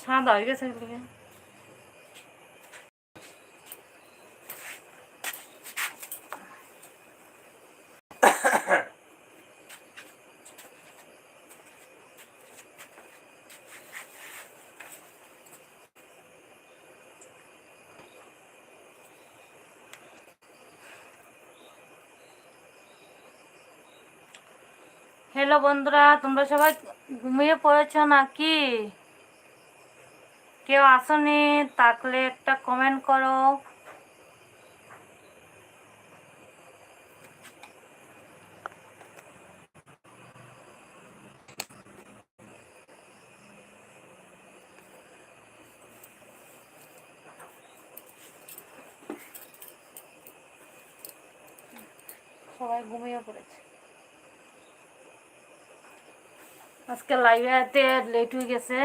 সাদা হয়ে গেছে হ্যালো বন্ধুরা তোমরা সবাই ঘুমিয়ে পড়েছ নাকি? কেউ আসনি থাকলে একটা কমেন্ট করো। সবাই ঘুমিয়ে পড়েছে। আজকে লাইভে লেট হয়ে গেছে।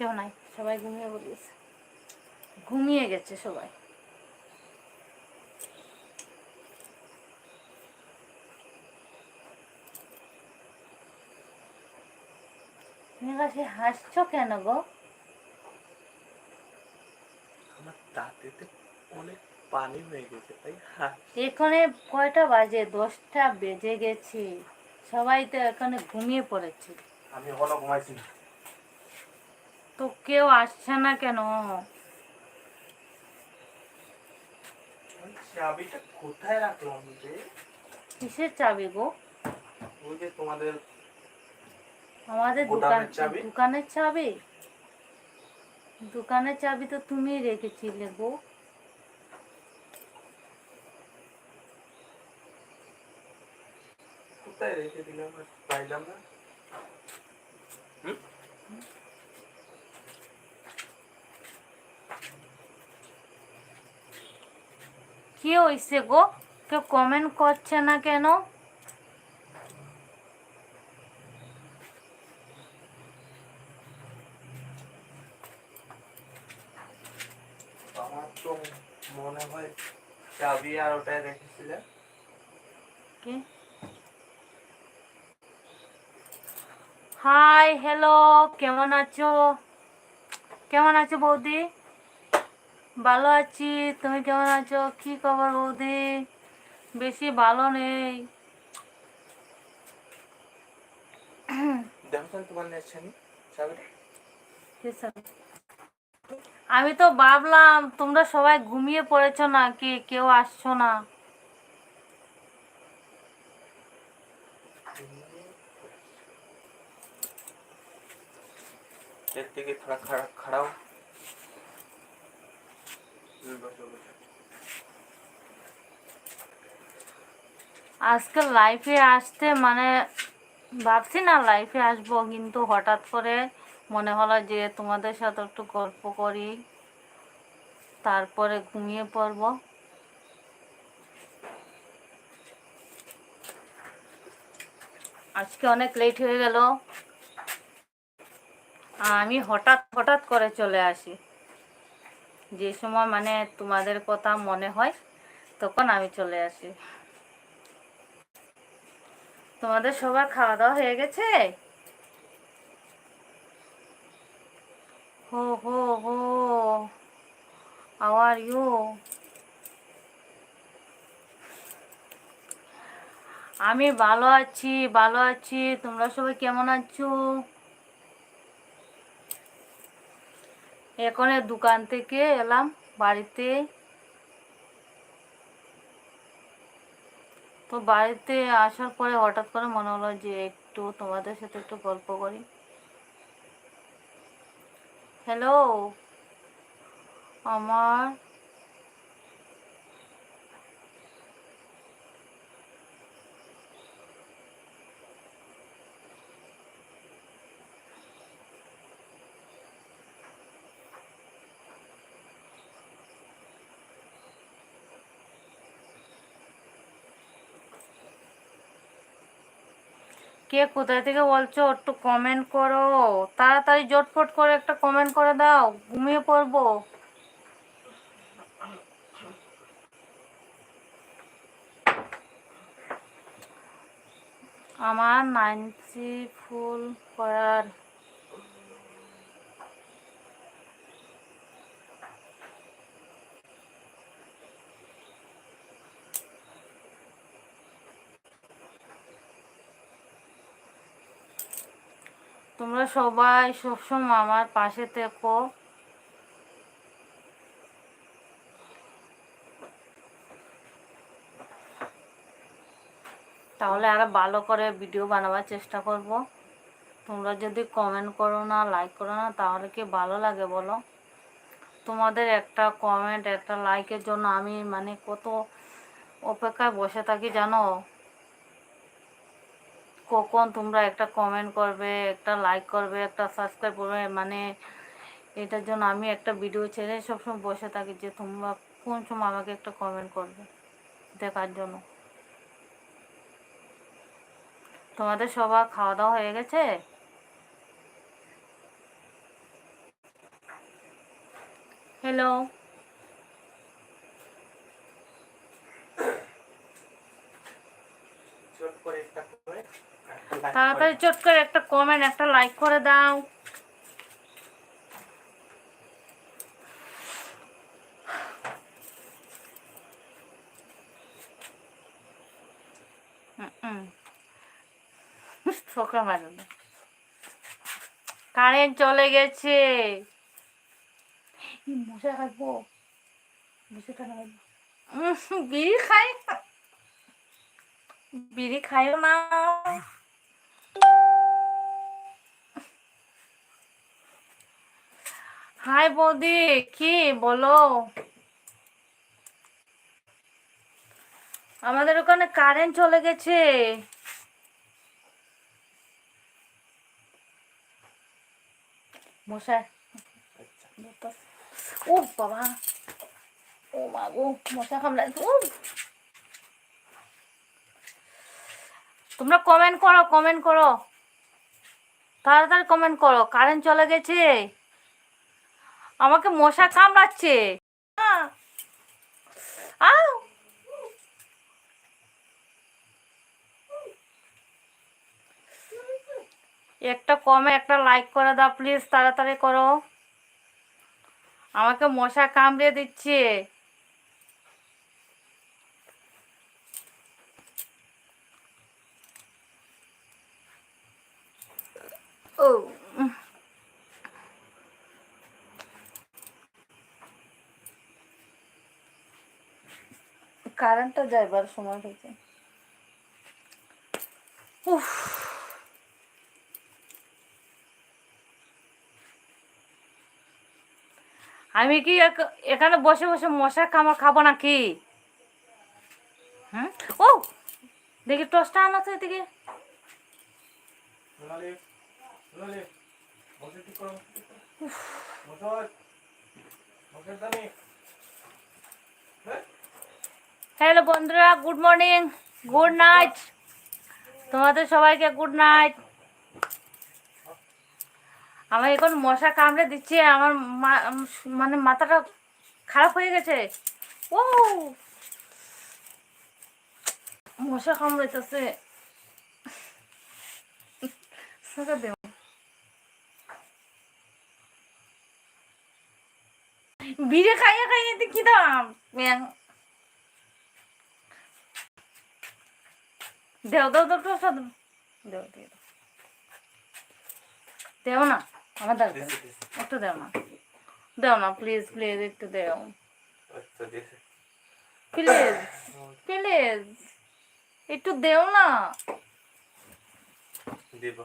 কেউ নাই সবাই ঘুমিয়ে পড়েছে ঘুমিয়ে গেছে সবাই। হাসছো কেন গো? আমার দাঁতেতে অনেক পানি হয়ে গেছে তাই হ্যাঁ এখানে কয়টা বাজে? দশটা বেজে গেছে। সবাই তো এখানে ঘুমিয়ে পড়েছে। আমি এখনও ঘুমাইছি না। তো কেউ আসছে না কেন? ওই চাবিটা কোথায় রাখলাম রে? কিসের চাবি গো? ওই যে তোমাদের আমাদের দোকান দোকানের চাবি? দোকানের চাবি তো তুমি রেখেছিলে গো। কোথায় রেখে দিলাম পাইলাম না? হয়েছে গো। কেউ কমেন্ট করছে না কেন? মনে হয় চাবি আর ওটাই রেখেছিলে। কি? হাই হ্যালো কেমন আছো? কেমন আছো বৌদি? ভালো আছি। তুমি কেমন আছো? কি খবর বৌদি? বেশি ভালো নেই। আমি তো ভাবলাম তোমরা সবাই ঘুমিয়ে পড়েছো না কি কেউ আসছো না। খারাপ খারাপ আজকে লাইফে আসতে মানে ভাবছি না লাইফে আসব, কিন্তু হঠাৎ করে মনে হলো যে তোমাদের সাথে একটু গল্প করি, তারপরে ঘুমিয়ে পড়ব। আজকে অনেক লেট হয়ে গেল। আমি হঠাৎ হঠাৎ করে চলে আসি। যে সময় মানে তোমাদের কথা মনে হয়, তখন আমি চলে আসি। তোমাদের সবার খাওয়া দাওয়া হয়ে গেছে? হো হো হো আওয়ার ইউ আমি ভালো আছি ভালো আছি। তোমরা সবাই কেমন আছো? এখন দোকান থেকে এলাম বাড়িতে। তো বাড়িতে আসার পরে হঠাৎ করে মনে হলো যে একটু তোমাদের সাথে একটু গল্প করি। হ্যালো আমার কে কোথায় থেকে বলছো? একটু কমেন্ট করো। তাড়াতাড়ি জটফট করে একটা কমেন্ট করে দাও। ঘুমিয়ে পড়ব। আমার নাইনটি ফুল করার তোমরা সবাই সবসময় আমার পাশে থেকো। তাহলে আরও ভালো করে ভিডিও বানাবার চেষ্টা করব। তোমরা যদি কমেন্ট করো না লাইক করো না, তাহলে কি ভালো লাগে বলো? তোমাদের একটা কমেন্ট একটা লাইকের জন্য আমি মানে কত অপেক্ষায় বসে থাকি জানো? কখন তোমরা একটা কমেন্ট করবে, একটা লাইক করবে, একটা সাবস্ক্রাইব করবে মানে এটার জন্য আমি একটা ভিডিও ছেড়ে সবসময় বসে থাকি যে তোমরা কোন সময় আমাকে একটা কমেন্ট করবে দেখার জন্য। তোমাদের সবার খাওয়া দাওয়া হয়ে গেছে? হ্যালো করে একটা তাড়াতাড়ি চট করে একটা কমেন্ট একটা লাইক করে দাও। কারেন্ট চলে গেছে। মশা খাব বিড়ি খাই। বিড়ি খাইও না। হাই বৌদি, কি বলো? আমাদের ওখানে কারেন্ট চলে গেছে। বাবা। ও তোমরা কমেন্ট করো কমেন্ট করো। তাড়াতাড়ি কমেন্ট করো কারেন্ট চলে গেছে। আমাকে মশা কামড়াচ্ছে। একটা কমে একটা লাইক করে দাও প্লিজ তাড়াতাড়ি করো। আমাকে মশা কামড়ে দিচ্ছে। ও। কারেন্টটা যাইবার সময় হয়েছে। উফ। আমি কি এখ- এখানে বসে বসে মশা কামড় খাব নাকি? হুম ও! দেখি টসটা আনা তো এদিকে। ঠিক হ্যালো বন্ধুরা, গুড মর্নিং, গুড নাইট। তোমাদের সবাইকে গুড নাইট। আমার এখন মশা কামড়ে দিচ্ছে, আমার মানে মাথাটা খারাপ হয়ে গেছে। ও মশা কামড়াইতেছে। সাকা বিড়ে খাইয়ে খাইয়ে কি দাম দেও দেও দেও দেও দিয়ে দাও দেও না আমার দরকার একটু দেও না। দেও না প্লিজ প্লিজ একটু দেও। প্লিজ প্লিজ একটু দেও না। দেব।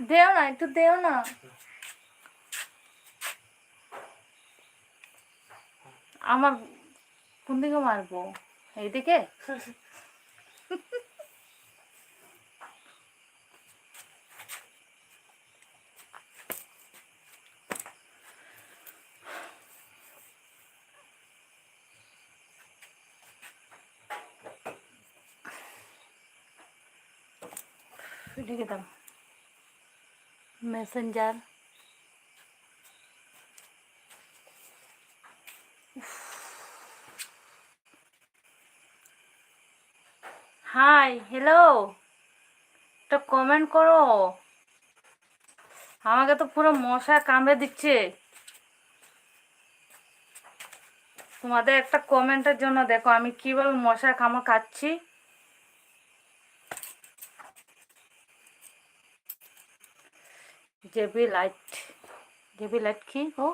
দেও না একটু দেও না। আমার কোন দিকে মারবো? এইদিকে? লিখে দাও মেসেঞ্জার হাই হ্যালো একটা কমেন্ট করো। আমাকে তো পুরো মশা কামড়ে দিচ্ছে। তোমাদের একটা কমেন্টের জন্য দেখো, আমি কীভাবে মশা কামড় খাচ্ছি। জেবি লাইট জেবি লাইট কি? ও।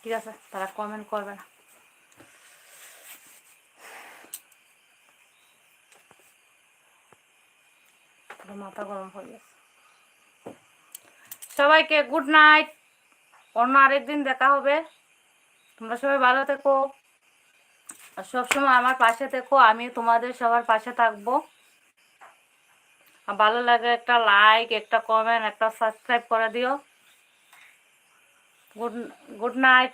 ঠিক আছে, তারা কমেন্ট করবে না। মাথা গরম হয়ে সবাইকে গুড নাইট অন্য আরেকদিন দেখা হবে। তোমরা সবাই ভালো থেকো। সবসময় আমার পাশে থেকো, আমি তোমাদের সবার পাশে থাকব। ভালো লাগে একটা লাইক একটা কমেন্ট একটা সাবস্ক্রাইব করে দিও। Good good night